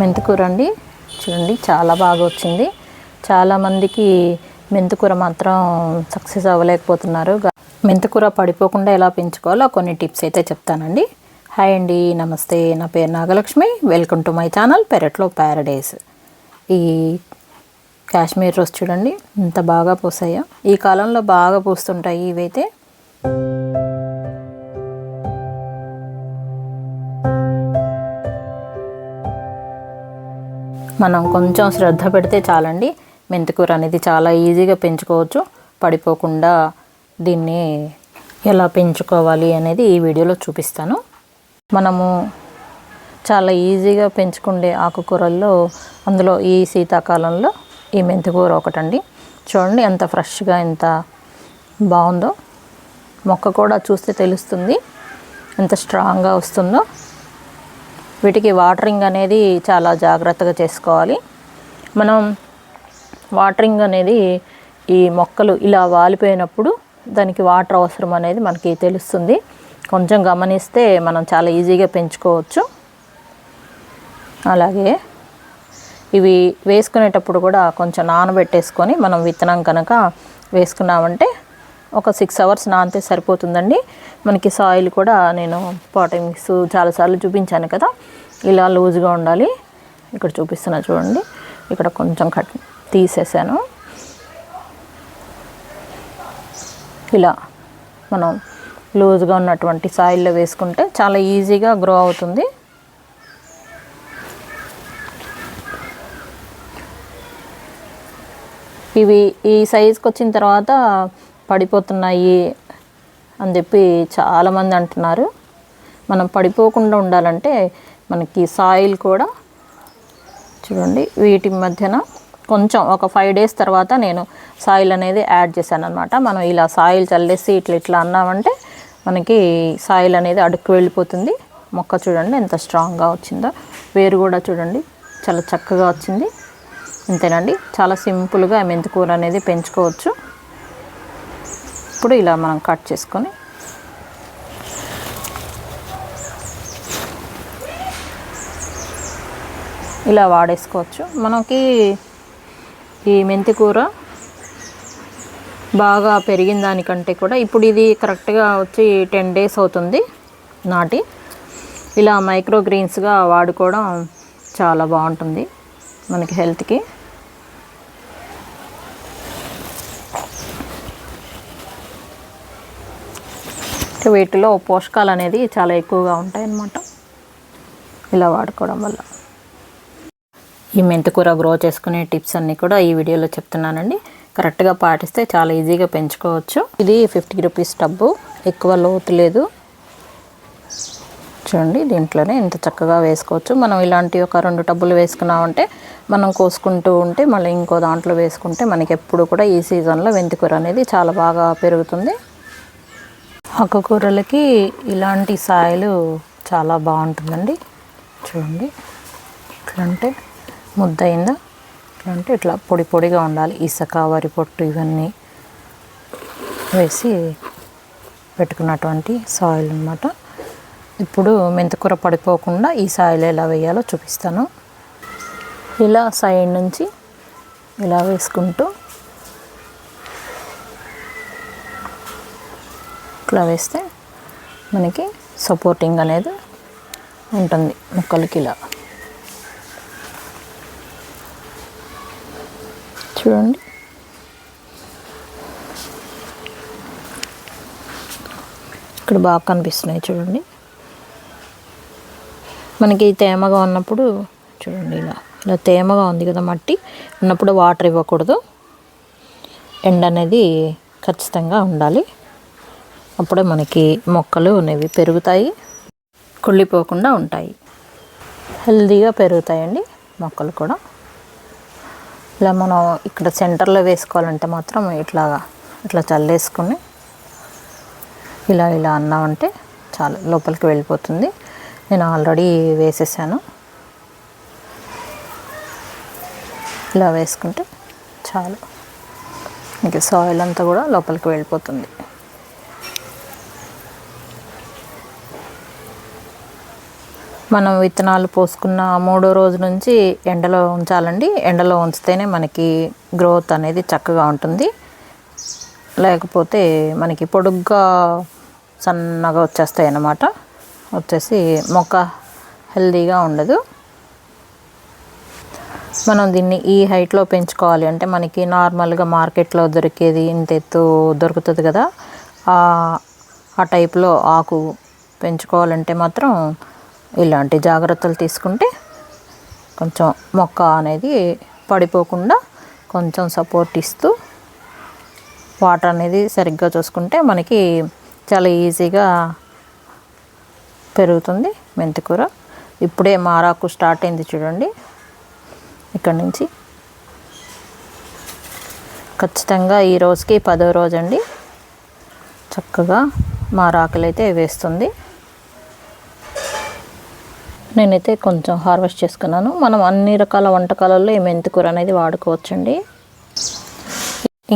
మెంతికూర అండి. చూడండి చాలా బాగా వచ్చింది. చాలామందికి మెంతికూర మాత్రం సక్సెస్ అవ్వలేకపోతున్నారు. మెంతికూర పడిపోకుండా ఎలా పెంచుకోవాలో కొన్ని టిప్స్ అయితే చెప్తానండి. హాయ్ అండి నమస్తే. నా పేరు Nagalakshmi. Welcome to my channel పెరట్లో ప్యారడైస్. ఈ కాశ్మీర్ రోజ్ చూడండి ఇంత బాగా పూసాయో. ఈ కాలంలో బాగా పూస్తుంటాయి ఇవైతే. మనం కొంచెం శ్రద్ధ పెడితే చాలండి. మెంతికూర అనేది చాలా ఈజీగా పెంచుకోవచ్చు. పడిపోకుండా దీన్ని ఎలా పెంచుకోవాలి అనేది ఈ వీడియోలో చూపిస్తాను. మనము చాలా ఈజీగా పెంచుకునే ఆకుకూరల్లో అందులో ఈ శీతాకాలంలో ఈ మెంతికూర ఒకటండి. చూడండి ఎంత ఫ్రెష్గా ఎంత బాగుందో. మొక్క కూడా చూస్తే తెలుస్తుంది ఎంత స్ట్రాంగ్గా వస్తుందో. వీటికి వాటరింగ్ అనేది చాలా జాగ్రత్తగా చేసుకోవాలి. మనం వాటరింగ్ అనేది ఈ మొక్కలు ఇలా వాలిపోయినప్పుడు దానికి వాటర్ అవసరం అనేది మనకి తెలుస్తుంది. కొంచెం గమనిస్తే మనం చాలా ఈజీగా పెంచుకోవచ్చు. అలాగే ఇవి వేసుకునేటప్పుడు కూడా కొంచెం నానబెట్టేసుకొని మనం విత్తనం కనుక వేసుకున్నామంటే ఒక సిక్స్ అవర్స్ నానితే సరిపోతుందండి. మనకి సాయిల్ కూడా నేను పాటింగ్స్ చాలాసార్లు చూపించాను కదా. ఇలా లూజ్గా ఉండాలి. ఇక్కడ చూపిస్తున్నా చూడండి. ఇక్కడ కొంచెం కట్ తీసేసాను. ఇలా మనం లూజ్గా ఉన్నటువంటి సాయిల్లో వేసుకుంటే చాలా ఈజీగా గ్రో అవుతుంది. ఇవి ఈ సైజ్కి వచ్చిన తర్వాత పడిపోతున్నాయి అని చెప్పి చాలామంది అంటున్నారు. మనం పడిపోకుండా ఉండాలంటే మనకి సాయిల్ కూడా చూడండి వీటి మధ్యన కొంచెం ఒక ఫైవ్ డేస్ తర్వాత నేను సాయిల్ అనేది యాడ్ చేశాను అనమాట మనం ఇలా సాయిల్ చల్లేసి ఇట్లా ఇట్లా అన్నామంటే మనకి సాయిల్ అనేది అడుక్కు వెళ్ళిపోతుంది. మొక్క చూడండి ఎంత స్ట్రాంగ్గా వచ్చిందో. వేరు కూడా చూడండి చాలా చక్కగా వచ్చింది. అంతేనండి చాలా సింపుల్గా మెంతికూర అనేది పెంచుకోవచ్చు. ఇప్పుడు ఇలా మనం కట్ చేసుకొని ఇలా వాడేసుకోవచ్చు. మనకి ఈ మెంతి కూర బాగా పెరిగిన దానికంటే కూడా ఇప్పుడు ఇది కరెక్ట్గా వచ్చి టెన్ డేస్ అవుతుంది నాటి. ఇలా మైక్రో గ్రీన్స్గా వాడుకోవడం చాలా బాగుంటుంది మనకి హెల్త్కి. వీటిలో పోషకాలు అనేది చాలా ఎక్కువగా ఉంటాయి అన్నమాట ఇలా వాడుకోవడం వల్ల. ఈ మెంతికూర గ్రో చేసుకునే టిప్స్ అన్నీ కూడా ఈ వీడియోలో చెప్తున్నానండి. కరెక్ట్గా పాటిస్తే చాలా ఈజీగా పెంచుకోవచ్చు. ఇది ఫిఫ్టీ రూపీస్ టబ్బు ఎక్కువ లోతు లేదు. చూడండి దీంట్లోనే ఇంత చక్కగా వేసుకోవచ్చు. మనం ఇలాంటి ఒక రెండు టబ్బులు వేసుకున్నామంటే మనం కోసుకుంటూ ఉంటే మళ్ళీ ఇంకో దాంట్లో వేసుకుంటే మనకి ఎప్పుడు కూడా ఈ సీజన్లో మెంతికూర అనేది చాలా బాగా పెరుగుతుంది. ఆకుకూరలకి ఇలాంటి సాయిలు చాలా బాగుంటుందండి. చూడండి. ఇట్లంటే అంటే ముద్ద అయిందా ఇట్లా అంటే ఇట్లా పొడి పొడిగా ఉండాలి. ఇసక వరి పొట్టు ఇవన్నీ వేసి పెట్టుకున్నటువంటి సాయిల్ అన్నమాట ఇప్పుడు మెంతికూర పడిపోకుండా ఈ సాయిల్ ఎలా వేయాలో చూపిస్తాను. ఇలా సైడ్ నుంచి ఇలా వేసుకుంటూ ఇట్లా వేస్తే మనకి సపోర్టింగ్ అనేది ఉంటుంది మొక్కలకి ఇలా చూడండి. ఇక్కడ బాగా కనిపిస్తున్నాయి చూడండి. మనకి తేమగా ఉన్నప్పుడు చూడండి ఇలా ఇలా తేమగా ఉంది కదా మట్టి ఉన్నప్పుడు వాటర్ ఇవ్వకూడదు. ఎండ అనేది ఖచ్చితంగా ఉండాలి. అప్పుడే మనకి మొక్కలు అనేవి పెరుగుతాయి కుళ్ళిపోకుండా ఉంటాయి. హెల్దీగా పెరుగుతాయండి మొక్కలు కూడా. ఇలా మనం ఇక్కడ సెంటర్లో వేసుకోవాలంటే మాత్రం ఇట్లాగా ఇట్లా చల్లేసుకుని ఇలా ఇలా అన్నామంటే చాలా లోపలికి వెళ్ళిపోతుంది. నేను ఆల్రెడీ వేసేసాను. ఇలా వేసుకుంటే చాలు. ఇంక సాయిల్ అంతా కూడా లోపలికి వెళ్ళిపోతుంది. మనం విత్తనాలు పోసుకున్న మూడో రోజు నుంచి ఎండలో ఉంచాలండి. ఎండలో ఉంచితేనే మనకి గ్రోత్ అనేది చక్కగా ఉంటుంది. లేకపోతే మనకి పొడుగ్గా సన్నగా వచ్చేస్తాయి అన్నమాట. వచ్చేసి మొక్క హెల్దీగా ఉండదు. మనం దీన్ని ఈ హైట్లో పెంచుకోవాలి అంటే మనకి నార్మల్గా మార్కెట్లో దొరికేది ఇంత ఎత్తు దొరుకుతుంది కదా. ఆ- ఆ టైప్లో ఆకు పెంచుకోవాలంటే మాత్రం ఇలాంటి జాగ్రత్తలు తీసుకుంటే కొంచెం మొక్క అనేది పడిపోకుండా కొంచెం సపోర్ట్ ఇస్తూ వాటర్ అనేది సరిగ్గా చూసుకుంటే మనకి చాలా ఈజీగా పెరుగుతుంది మెంతికూర. ఇప్పుడే మారాకు స్టార్ట్ అయింది చూడండి. ఇక్కడ నుంచి ఖచ్చితంగా ఈ రోజుకి పదో రోజు అండి చక్కగా మారాకులు అయితే వేస్తుంది. నేనైతే కొంచెం హార్వెస్ట్ చేసుకున్నాను. మనం అన్ని రకాల వంటకాలలో ఈ మెంతికూర అనేది వాడుకోవచ్చండి.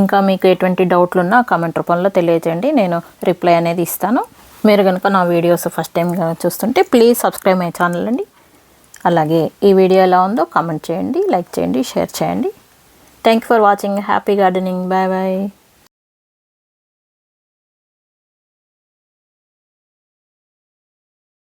ఇంకా మీకు ఎటువంటి డౌట్లు ఉన్నా కామెంట్ రూపంలో తెలియజేయండి. నేను రిప్లై అనేది ఇస్తాను. మీరు కనుక నా వీడియోస్ ఫస్ట్ టైం కనుక చూస్తుంటే ప్లీజ్ సబ్స్క్రైబ్ మై ఛానల్ అండి. అలాగే ఈ వీడియో ఎలా ఉందో కామెంట్ చేయండి లైక్ చేయండి షేర్ చేయండి. Thank you for watching happy gardening bye bye